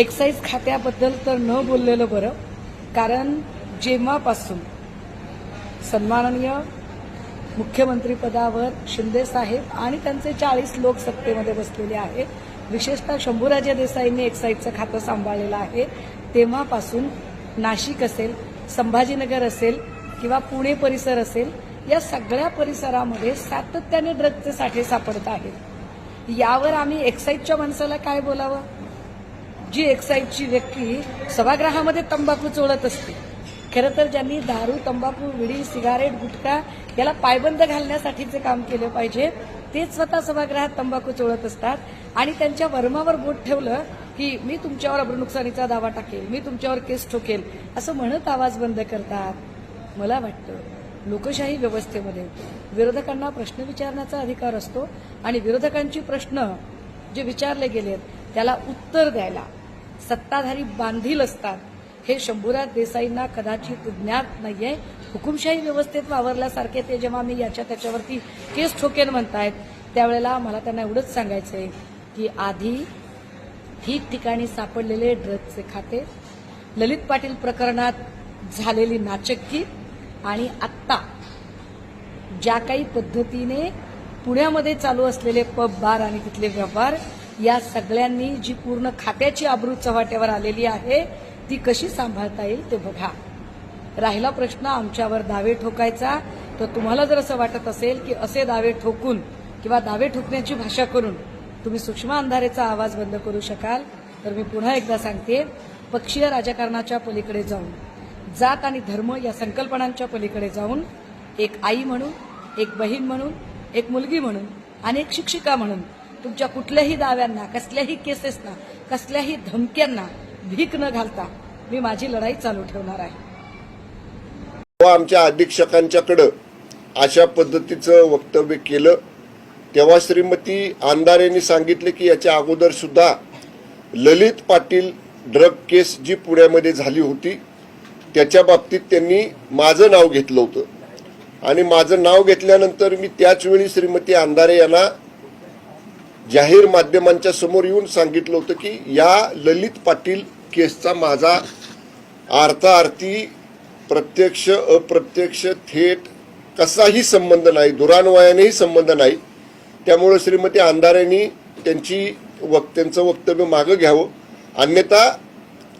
Excise खात्याबद्दल तर न बोललेलं बरं कारण जेव्हापासून सन्माननीय मुख्यमंत्रीपदावर शिंदे साहेब आणि त्यांचे चाळीस लोक सत्तेमध्ये बसलेले आहेत विशेषतः शंभूराजे देसाईंनी एक्साईजचं खातं सांभाळलेलं आहे तेव्हापासून नाशिक असेल संभाजीनगर असेल किंवा पुणे परिसर असेल या सगळ्या परिसरामध्ये सातत्याने ड्रगचे साठे सापडत आहेत. यावर आम्ही एक्साईजच्या माणसाला काय बोलावं? जी एक्साईजची व्यक्ती सभागृहामध्ये तंबाखू चोळत असते. खरं तर ज्यांनी दारू तंबाखू विडी सिगारेट गुटखा याला पायबंद घालण्यासाठीचे काम केलं पाहिजे तेच स्वतः सभागृहात तंबाखू चोळत असतात आणि त्यांच्या वर्मावर बोट ठेवलं की मी तुमच्यावर अब्रनुकसानीचा दावा टाकेल मी तुमच्यावर केस ठोकेल असं म्हणत आवाज बंद करतात. मला वाटतं लोकशाही व्यवस्थेमध्ये विरोधकांना प्रश्न विचारण्याचा अधिकार असतो आणि विरोधकांची प्रश्न जे विचारले गेलेत त्याला उत्तर द्यायला सत्ताधारी बांधील असतात. हे शंभूराज देसाईंना कदाचित ज्ञात नाहीये. हुकुमशाही व्यवस्थेत वावरल्यासारखे ते जेव्हा मी याच्या त्याच्यावरती केस ठोकेन म्हणतायत त्यावेळेला मला त्यांना एवढंच सांगायचंय की आधी ठिकठिकाणी सापडलेले ड्रग्जचे खाते ललित पाटील प्रकरणात झालेली नाचक्की आणि आत्ता ज्या काही पद्धतीने पुण्यामध्ये चालू असलेले पब बार आणि तिथले व्यापार या सगळ्यांनी जी पूर्ण खात्याची आबरू चव्हाट्यावर आलेली आहे ती कशी सांभाळता येईल ते बघा. राहिला प्रश्न आमच्यावर दावे ठोकायचा तर तुम्हाला जर असं वाटत असेल की असे दावे ठोकून किंवा दावे ठोकण्याची भाषा करून तुम्ही सूक्ष्म अंधारेचा आवाज बंद करू शकाल तर मी पुन्हा एकदा सांगते पक्षीय राजकारणाच्या पलीकडे जाऊन जात आणि धर्म या संकल्पनांच्या पलीकडे जाऊन एक आई म्हणून एक बहीण म्हणून एक मुलगी म्हणून आणि एक शिक्षिका म्हणून तुमच्या कुठल्याही दाव्यांना कसल्याही केसेसना कसल्याही धमक्यांना भीक न घालता मी माझी लढाई चालू ठेवणार आहे. जेव्हा आमच्या अधीक्षकांच्याकडं अशा पद्धतीचं वक्तव्य केलं. तेव्हा श्रीमती आमदार यांनी सांगितले की याच्या अगोदर सुद्धा ललित पाटील ड्रग केस जी पुण्यामध्ये झाली होती त्याच्या बाबतीत त्यांनी माझं नाव घेतलं होतं. आणि माझं नाव घेतल्यानंतर मी त्याच वेळी श्रीमती आंधारे यांना जाहीर माध्यमांच्या समोर येऊन सांगितलं होतं की या ललित पाटील केसचा माझा अर्थार्थी प्रत्यक्ष अप्रत्यक्ष थेट कसाही संबंध नाही दुरान्वयानेही संबंध नाही. त्यामुळे श्रीमती आंधारेंनी त्यांची वक त्यांचं वक्तव्य मागं घ्यावं. अन्यथा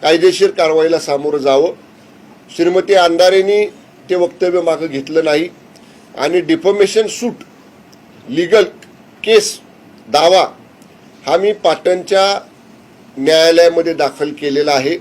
कायदेशीर कारवाईला सामोरं जावं. श्रीमती आंधारेंनी ते वक्तव्य मागं घेतलं नाही. आणि डिफॉमेशन सूट लिगल केस दावा हा मी पाटणच्या न्यायालयामध्ये दाखल केलेला आहे.